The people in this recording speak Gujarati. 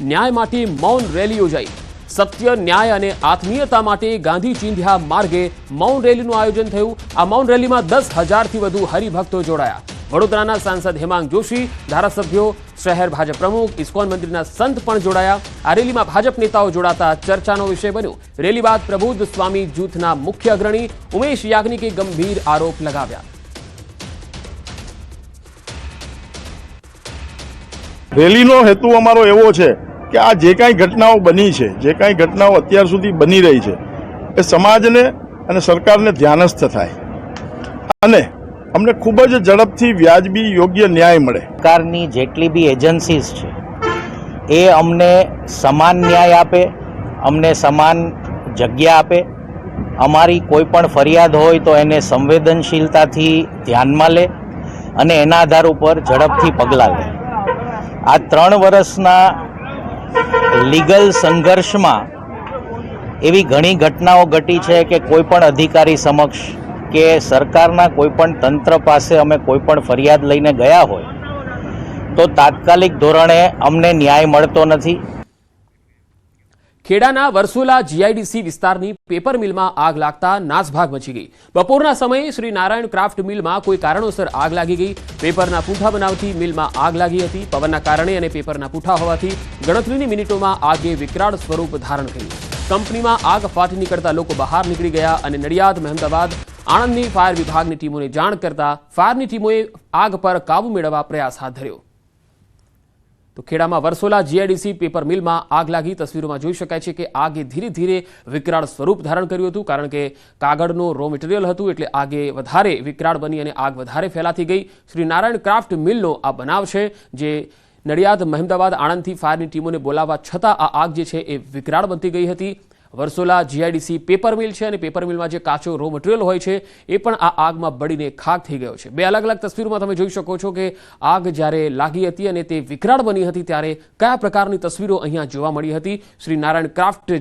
ન્યાય મૌન રેલી યોજાઈ. સત્ય, ન્યાય અને આત્મીયતા માટે ગાંધી ચિંધ્યા માર્ગે મૌન રેલીનું આયોજન થયું. આ મૌન રેલીમાં દસ હજારથી વધુ હરિભક્તો જોડાયા. વડોદરાના સાંસદ હેમાંગ જોશી, ધારાસભ્યો, શહેર ભાજપ પ્રમુખ, ઇસ્કોન મંદિરના સંત પણ જોડાયા. આ રેલીમાં ભાજપ નેતાઓ જોડાતા ચર્ચાનો વિષય બન્યો. રેલી બાદ પ્રબુદ્ધ સ્વામી જૂથના મુખ્ય અગ્રણી ઉમેશ યાજ્ઞિકે ગંભીર આરોપ લગાવ્યા. રેલીનો હેતુ અમારો એવો છે કે આ જે કાંઈ ઘટનાઓ બની છે, જે કાંઈ ઘટનાઓ અત્યાર સુધી બની રહી છે, એ સમાજને અને સરકારને ધ્યાનસ્થ થાય. અને અમને ખૂબ જ ઝડપથી વ્યાજબી યોગ્ય ન્યાય મળે. સરકારની જેટલી બી એજન્સીસ છે, એ અમને સમાન ન્યાય આપે, અમને સમાન જગ્યા આપે. અમારી કોઈ પણ ફરિયાદ હોય તો એને સંવેદનશીલતાથી ધ્યાનમાં લે અને એના આધાર ઉપર ઝડપથી પગલાં લે. આ ત્રણ વર્ષના લીગલ સંઘર્ષમાં એવી ઘણી ઘટનાઓ ઘટી છે કે કોઈ પણ અધિકારી સમક્ષ કે સરકારના કોઈ પણ તંત્ર પાસે અમે કોઈ પણ ફરિયાદ લઈને ગયા હોય, તો તાત્કાલિક ધોરણે અમને ન્યાય મળતો નથી. ખેડાના વર્સોલા જીઆઈડીસી વિસ્તારની પેપર મિલમાં આગ લાગતા નાસભાગ મચી ગઈ. બપોરના સમયે શ્રી નારાયણ ક્રાફ્ટ મિલમાં કોઈ કારણોસર આગ લાગી ગઈ. પેપરના પૂઠા બનાવતી મિલમાં આગ લાગી હતી. પવનના કારણે અને પેપરના પૂઠા હોવાથી ગણતરીની મિનિટોમાં આગે વિકરાળ સ્વરૂપ ધારણ કર્યું. કંપનીમાં આગ ફાટી નીકળતા લોકો બહાર નીકળી ગયા અને નડિયાદ મહેમદાબાદ આણંદની ફાયર વિભાગની ટીમોને જાણ કરતા ફાયરની ટીમોએ આગ પર કાબુ મેળવવા પ્રયાસ હાથ ધર્યો. તો ખેડામાં વર્સોલા જીઆઈડીસી પેપર મિલમાં આગ લાગી. તસવીરોમાં જોઈ શકાય છે કે આગે ધીરે ધીરે વિકરાળ સ્વરૂપ ધારણ કર્યું હતું, કારણ કે કાગળનો રો મટીરિયલ હતું એટલે આગે વધારે વિકરાળ બની અને આગ વધારે ફેલાતી ગઈ. શ્રી નારાયણ ક્રાફ્ટ મિલનો આ બનાવ છે, જે નડિયાદ, મહેમદાવાદ, આણંદથી ફાયરની ટીમોને બોલાવવા છતાં આ આગ જે છે એ વિકરાળ બનતી ગઈ હતી. વર્સોલા જીઆઈડીસી પેપર મિલ છે અને પેપર મિલમાં જે કાચો રો મટીરિયલ હોય છે, એ પણ આ આગમાં બળીને ખાક થઈ ગયો છે. બે અલગ અલગ તસવીરોમાં તમે જોઈ શકો છો કે આગ જ્યારે લાગી હતી અને તે વિકરાળ બની હતી, ત્યારે કયા પ્રકારની તસવીરો અહીંયા જોવા મળી હતી? શ્રી નારાયણ ક્રાફ્ટ